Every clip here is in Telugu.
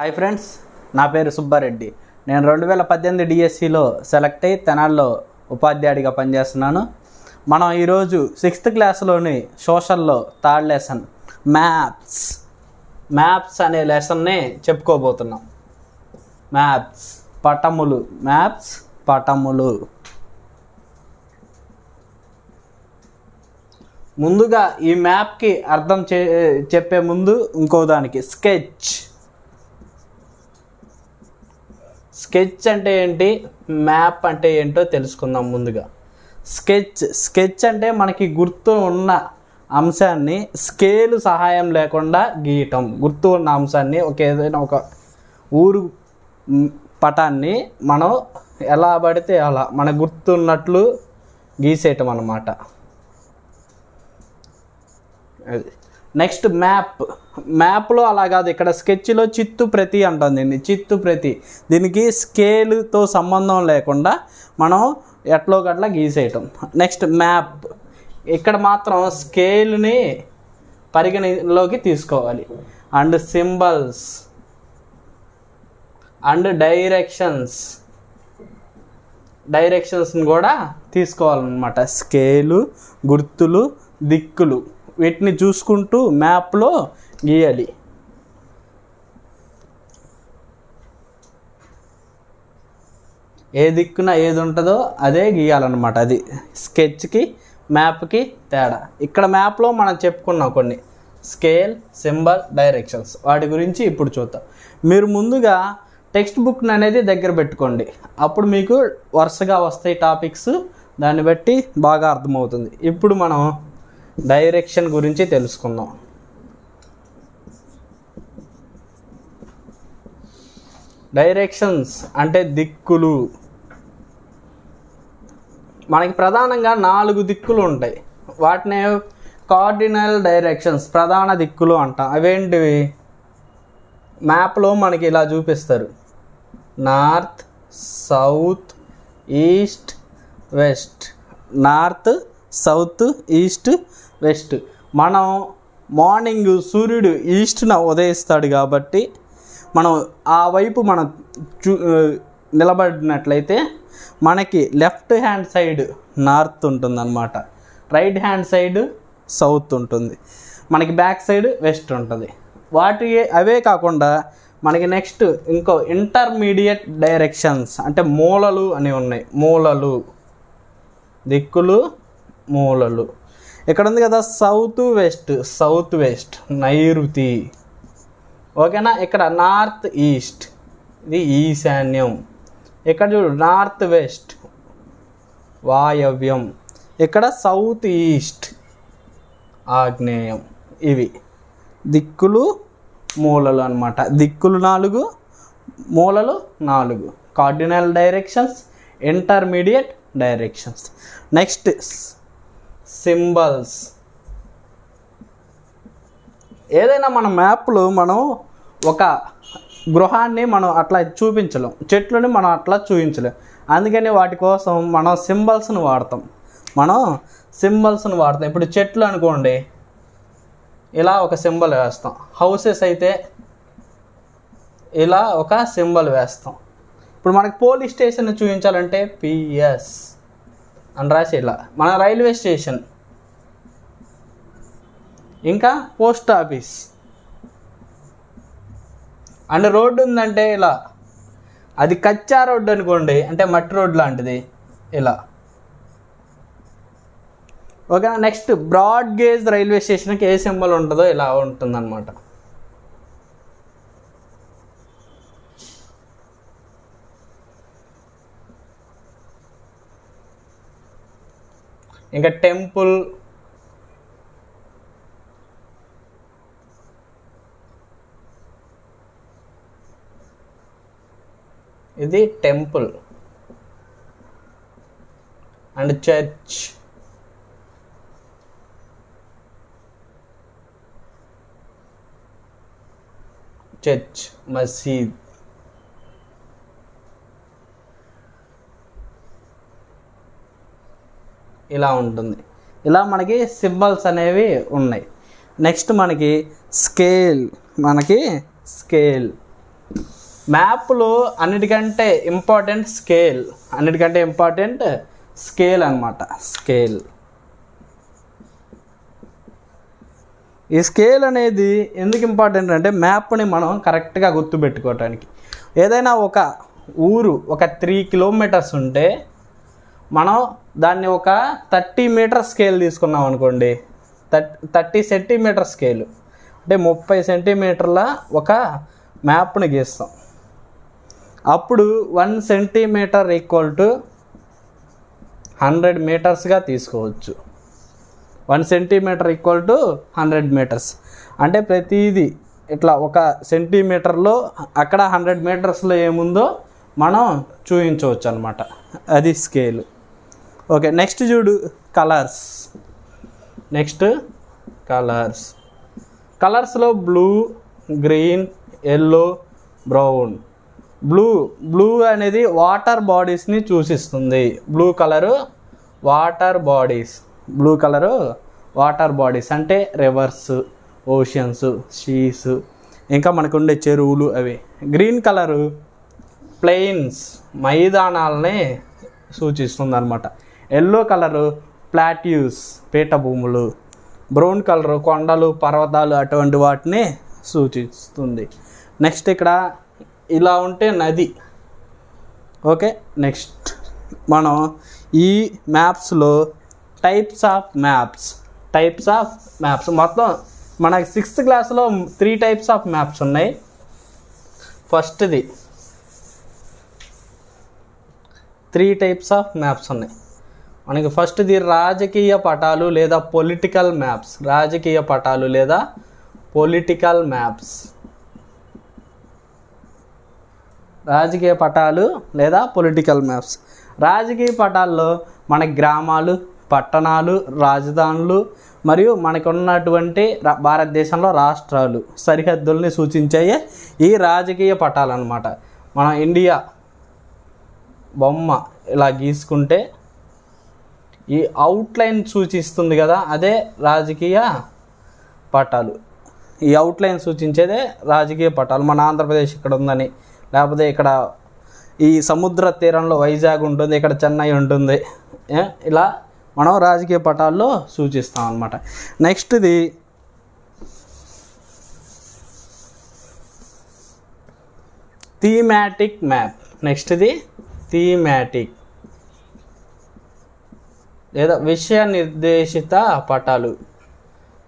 హాయ్ ఫ్రెండ్స్ నా పేరు సుబ్బారెడ్డి. నేను రెండు వేల పద్దెనిమిది డిఎస్సిలో సెలెక్ట్ అయ్యి తెనాల్లో ఉపాధ్యాయుడిగా పనిచేస్తున్నాను. మనం ఈరోజు సిక్స్త్ క్లాస్లోని సోషల్లో థర్డ్ లెసన్ మ్యాథ్స్ మ్యాథ్స్ అనే లెసన్ని చెప్పుకోబోతున్నాం. మ్యాథ్స్ పటములు మ్యాథ్స్ పటములు. ముందుగా ఈ మ్యాప్కి అర్థం చే చెప్పే ముందు ఇంకో దానికి స్కెచ్. స్కెచ్ అంటే ఏంటి? మ్యాప్ అంటే ఏంటో తెలుసుకుందాం ముందుగా. స్కెచ్ స్కెచ్ అంటే మనకి గుర్తు ఉన్న అంశాన్ని స్కేల్ సహాయం లేకుండా గీయటం. గుర్తు ఉన్న అంశాన్ని ఒక ఏదైనా ఒక ఊరు పటాన్ని మనం ఎలా పడితే అలా మన గుర్తున్నట్లు గీసేయటం అన్నమాట. అది. Next map. మ్యాప్లో అలా కాదు ఇక్కడ స్కెచ్లో చిత్తు ప్రతి అంటాం దీన్ని చిత్తు ప్రతి. దీనికి స్కేలుతో సంబంధం లేకుండా మనం ఎట్లో గట్లా గీసేయటం. Next map. ఇక్కడ మాత్రం స్కేల్ని పరిగణలోకి తీసుకోవాలి. And symbols. And directions. డైరెక్షన్స్ని కూడా తీసుకోవాలన్నమాట. స్కేలు గుర్తులు దిక్కులు. వీటిని చూసుకుంటూ మ్యాప్లో గీయాలి. ఏ దిక్కున ఏది ఉంటుందో అదే గీయాలన్నమాట అది. స్కెచ్కి మ్యాప్కి తేడా. ఇక్కడ మ్యాప్లో మనం చెప్పుకున్నాం కొన్ని. Scale symbol directions. వాటి గురించి ఇప్పుడు చూద్దాం. మీరు ముందుగా టెక్స్ట్ బుక్ అనేది దగ్గర పెట్టుకోండి. అప్పుడు మీకు వరుసగా వస్తాయి టాపిక్స్. దాన్ని బట్టి బాగా అర్థమవుతుంది. ఇప్పుడు మనం డైరెక్షన్ గురించి తెలుసుకుందాం. డైరెక్షన్స్ అంటే దిక్కులు. మనకి ప్రధానంగా నాలుగు దిక్కులు ఉంటాయి. వాటిని కార్డినల్ డైరెక్షన్స్ ప్రధాన దిక్కులు అంటాం. అవేంటివి? మ్యాప్లో మనకి ఇలా చూపిస్తారు. North south east west. North south east west. మనం మార్నింగ్ సూర్యుడు ఈస్ట్న ఉదయిస్తాడు కాబట్టి మనం ఆ వైపు మనం చూ నిలబడినట్లయితే మనకి లెఫ్ట్ హ్యాండ్ సైడ్ నార్త్ ఉంటుందన్నమాట. రైట్ హ్యాండ్ సైడ్ సౌత్ ఉంటుంది. మనకి బ్యాక్ సైడ్ వెస్ట్ ఉంటుంది. వాటి అవే కాకుండా మనకి నెక్స్ట్ ఇంకో ఇంటర్మీడియట్ డైరెక్షన్స్ అంటే మూలలు అని ఉన్నాయి. మూలలు దిక్కులు మూలలు. ఇక్కడ ఉంది కదా సౌత్ వెస్ట్ సౌత్ వెస్ట్ నైరుతి. ఓకేనా? ఇక్కడ నార్త్ ఈస్ట్. ఇది ఈశాన్యం. ఇక్కడ చూడు నార్త్ వెస్ట్. వాయవ్యం. ఇక్కడ సౌత్ ఈస్ట్. ఆగ్నేయం. ఇవి. దిక్కులు మూలలు అనమాట దిక్కులు నాలుగు మూలలు నాలుగు. Cardinal directions intermediate directions next symbols. ఏదైనా మన మ్యాప్లో మనం ఒక గృహాన్ని మనం అట్లా చూపించలేం. చెట్లని మనం అట్లా చూపించలేం అందుకని వాటి కోసం మనం సింబల్స్ని వాడతాం. మనం సింబల్స్ని వాడతాం. ఇప్పుడు చెట్లు అనుకోండి. ఇలా ఒక సింబల్ వేస్తాం. హౌసెస్ అయితే ఇలా ఒక సింబల్ వేస్తాం. ఇప్పుడు మనకి పోలీస్ స్టేషన్ చూపించాలంటే పిఎస్ అని రాసి ఇలా మన రైల్వే స్టేషన్. ఇంకా పోస్ట్ ఆఫీస్. అండ్ రోడ్డు ఉందంటే ఇలా అది కచ్చా రోడ్డు అనుకోండి అంటే మట్టి రోడ్డు లాంటిది. ఇలా okay next broad gauge railway స్టేషన్కి ఏ సింబల్ ఉంటుందో ఇలా ఉంటుందన్నమాట. ఇంకా టెంపుల్. ఇది టెంపుల్. And church. చర్చ్ మసీద్. ఇలా ఉంటుంది. ఇలా మనకి సింబల్స్ అనేవి ఉన్నాయి. నెక్స్ట్ మనకి స్కేల్ మనకి స్కేల్. మ్యాప్లో అన్నిటికంటే ఇంపార్టెంట్ స్కేల్ అన్నిటికంటే ఇంపార్టెంట్ స్కేల్ అనమాట స్కేల్. ఈ స్కేల్ అనేది ఎందుకు ఇంపార్టెంట్ అంటే మ్యాప్ని మనం కరెక్ట్గా గుర్తుపెట్టుకోవటానికి. ఏదైనా ఒక ఊరు ఒక త్రీ కిలోమీటర్స్ ఉంటే మనం దాన్ని ఒక థర్టీ మీటర్ స్కేల్ తీసుకున్నాం అనుకోండి. Thirty centimetre scale. అంటే ముప్పై సెంటీమీటర్ల ఒక మ్యాప్ని గీస్తాం. అప్పుడు one centimetre equal to hundred మీటర్స్గా తీసుకోవచ్చు. One centimetre equal to hundred metres. అంటే ప్రతిదీ ఇట్లా ఒక సెంటీమీటర్లో అక్కడ హండ్రెడ్ మీటర్స్లో ఏముందో మనం చూపించవచ్చు అనమాట అది స్కేలు. ఓకే నెక్స్ట్ చూడు కలర్స్ నెక్స్ట్ కలర్స్ కలర్స్లో blue green yellow brown blue blue అనేది వాటర్ బాడీస్ని సూచిస్తుంది. Blue colour water bodies blue colour water bodies అంటే రివర్స్ ఓషన్స్ షీస్ ఇంకా మనకు ఉండే చెరువులు అవి. గ్రీన్ కలరు ప్లెయిన్స్ మైదానాలని సూచిస్తుంది అనమాట ఎల్లో కలరు ప్లాట్యూస్ పీఠభూములు బ్రౌన్ కలరు కొండలు పర్వతాలు అటువంటి వాటిని సూచిస్తుంది. నెక్స్ట్ ఇక్కడ ఇలా ఉంటే నది. ఓకే నెక్స్ట్ మనం ఈ మ్యాప్స్లో types of maps types of maps. మొత్తం మనకి సిక్స్త్ క్లాస్లో త్రీ టైప్స్ ఆఫ్ మ్యాప్స్ ఉన్నాయి. ఫస్ట్ది త్రీ టైప్స్ ఆఫ్ మ్యాప్స్ ఉన్నాయి. మనకి ఫస్ట్ది రాజకీయ పటాలు లేదా పొలిటికల్ మ్యాప్స్ రాజకీయ పటాలు లేదా పొలిటికల్ మ్యాప్స్ రాజకీయ పటాలు లేదా పొలిటికల్ మ్యాప్స్ రాజకీయ పటాల్లో మన గ్రామాలు పట్టణాలు రాజధానులు మరియు మనకు ఉన్నటువంటి భారతదేశంలో రాష్ట్రాలు సరిహద్దుల్ని సూచించాయే ఈ రాజకీయ పటాలు అనమాట మన ఇండియా బొమ్మ ఇలా గీసుకుంటే ఈ అవుట్లైన్ సూచిస్తుంది కదా అదే రాజకీయ పటాలు. ఈ అవుట్లైన్ సూచించేదే రాజకీయ పటాలు. మన ఆంధ్రప్రదేశ్ ఇక్కడ ఉందని లేకపోతే ఇక్కడ ఈ సముద్ర తీరంలో వైజాగ్ ఉంటుంది ఇక్కడ చెన్నై ఉంటుంది. ఇలా మనం రాజకీయ పటాల్లో సూచిస్తాం అనమాట నెక్స్ట్ది థీమాటిక్ మ్యాప్ నెక్స్ట్ది థీమాటిక్ లేదా విషయ నిర్దేశిత పటాలు.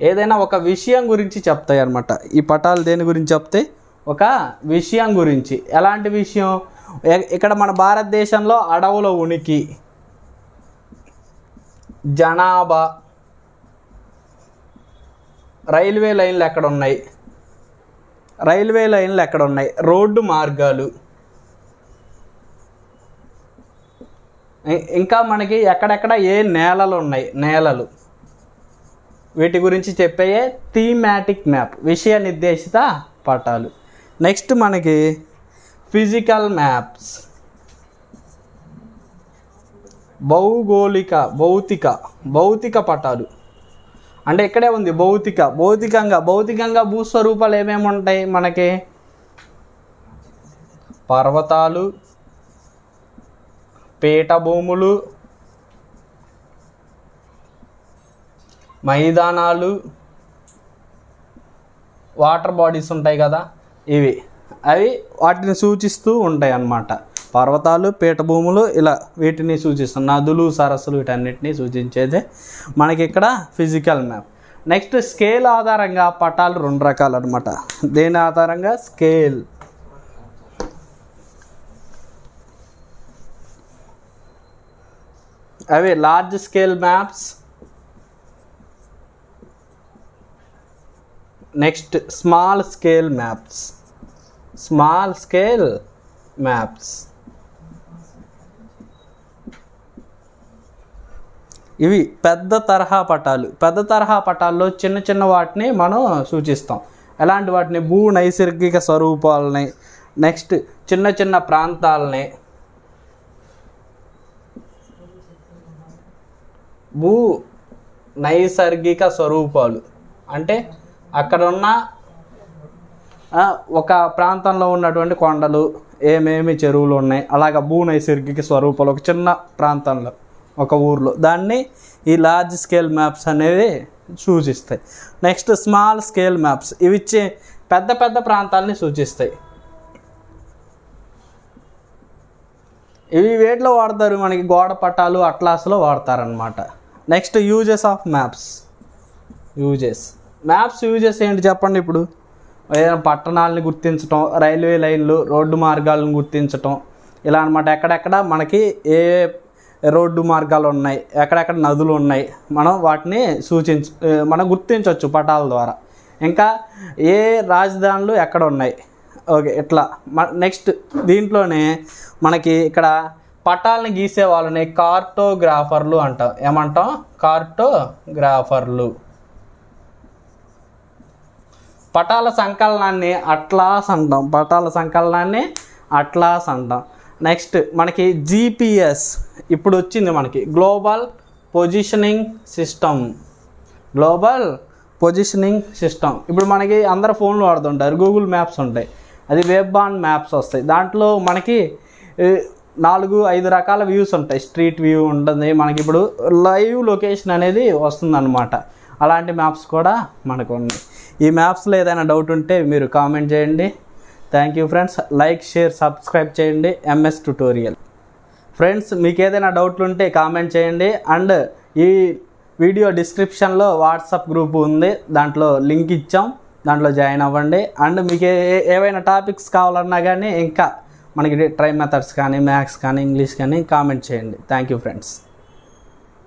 ఏదైనా ఒక విషయం గురించి చెప్తాయి అన్నమాట ఈ పటాలు దేని గురించి చెప్తాయి ఒక విషయం గురించి. ఎలాంటి విషయం? ఇక్కడ మన భారతదేశంలో అడవుల ఉనికి జనాభా రైల్వే లైన్లు ఎక్కడ ఉన్నాయి రైల్వే లైన్లు ఎక్కడ ఉన్నాయి రోడ్డు మార్గాలు. ఇంకా మనకి ఎక్కడెక్కడ ఏ నేలలు ఉన్నాయి నేలలు. వీటి గురించి చెప్పే థీమాటిక్ మ్యాప్ విషయ నిర్దేశిత పటాలు. నెక్స్ట్ మనకి ఫిజికల్ మ్యాప్స్ భౌగోళిక భౌతిక భౌతిక పటాలు. అంటే ఇక్కడే ఉంది భౌతిక భౌతికంగా భౌతికంగా భూస్వరూపాలు ఏమేమి ఉంటాయి మనకి? పర్వతాలు పీఠభూములు మైదానాలు వాటర్ బాడీస్ ఉంటాయి కదా ఇవి. అవి వాటిని సూచిస్తూ ఉంటాయి అన్నమాట. పర్వతాలు పీఠభూములు ఇలా వీటిని సూచిస్తాం నదులు సరస్సులు వీటన్నిటిని సూచించేదే మనకి ఇక్కడ ఫిజికల్ మ్యాప్ నెక్స్ట్ స్కేల్ ఆధారంగా పటాలు రెండు రకాలు అనమాట దేని ఆధారంగా? స్కేల్ అవి large scale maps next small scale maps small scale maps ఇవి పెద్ద తరహా పటాలు. పెద్ద తరహా పటాల్లో చిన్న చిన్న వాటిని మనం సూచిస్తాం. ఎలాంటి వాటిని? భూ నైసర్గిక స్వరూపాలని. నెక్స్ట్ చిన్న చిన్న ప్రాంతాలని. భూ నైసర్గిక స్వరూపాలు. అంటే అక్కడ ఉన్న ఒక ప్రాంతంలో ఉన్నటువంటి కొండలు ఏమేమి చెరువులు ఉన్నాయి అలాగ భూనైసర్గిక స్వరూపాలు ఒక చిన్న ప్రాంతంలో ఒక ఊర్లో. దాన్ని ఈ లార్జ్ స్కేల్ మ్యాప్స్ అనేవి సూచిస్తాయి. నెక్స్ట్ స్మాల్ స్కేల్ మ్యాప్స్ ఇవి ఇచ్చే పెద్ద పెద్ద ప్రాంతాలని సూచిస్తాయి. ఇవి వేటిలో వాడతారు? మనకి గోడ పట్టాలు అట్లాస్లో వాడతారనమాట next uses of maps. Uses. Maps uses ఏంటి చెప్పండి ఇప్పుడు? ఏదైనా పట్టణాలను గుర్తించటం రైల్వే లైన్లు రోడ్డు మార్గాలను గుర్తించటం ఇలా అనమాట ఎక్కడెక్కడ మనకి ఏ రోడ్డు మార్గాలు ఉన్నాయి ఎక్కడెక్కడ నదులు ఉన్నాయి మనం వాటిని సూచించ మనం గుర్తించవచ్చు పటాల ద్వారా. ఇంకా ఏ రాజధానులు ఎక్కడ ఉన్నాయి? ఓకే ఇట్లా. నెక్స్ట్ దీంట్లోనే మనకి ఇక్కడ పటాలను గీసే వాళ్ళని కార్టోగ్రాఫర్లు అంటాం. ఏమంటాం? కార్టోగ్రాఫర్లు. పటాల సంకలనాన్ని అట్లాస్ అంటాం. పటాల సంకలనాన్ని అట్లాస్ అంటాం. నెక్స్ట్ మనకి జీపీఎస్. ఇప్పుడు వచ్చింది మనకి. Global positioning system. Global positioning system. ఇప్పుడు మనకి అందరు ఫోన్లు వాడుతుంటారు. గూగుల్ మ్యాప్స్ ఉంటాయి. అది వెబ్ ఆన్ మ్యాప్స్ వస్తాయి. దాంట్లో మనకి నాలుగు ఐదు రకాల వ్యూస్ ఉంటాయి. స్ట్రీట్ వ్యూ ఉంటుంది. మనకి ఇప్పుడు లైవ్ లొకేషన్ అనేది వస్తుందన్నమాట. అలాంటి మ్యాప్స్ కూడా మనకు ఉన్నాయి. ఈ మ్యాప్స్లో ఏదైనా డౌట్ ఉంటే మీరు కామెంట్ చేయండి. Thank you friends like share subscribe చేయండి. ఎంఎస్ ట్యుటోరియల్ ఫ్రెండ్స్ మీకు ఏదైనా డౌట్లు ఉంటే కామెంట్ చేయండి. అండ్ ఈ వీడియో డిస్క్రిప్షన్లో వాట్సాప్ గ్రూప్ ఉంది. దాంట్లో లింక్ ఇచ్చాం. దాంట్లో జాయిన్ అవ్వండి. అండ్ మీకు ఏ- ఏవైనా టాపిక్స్ కావాలన్నా కానీ ఇంకా మనకి ట్రై మెథడ్స్ కానీ మ్యాథ్స్ కానీ ఇంగ్లీష్ కానీ కామెంట్ చేయండి. Thank you friends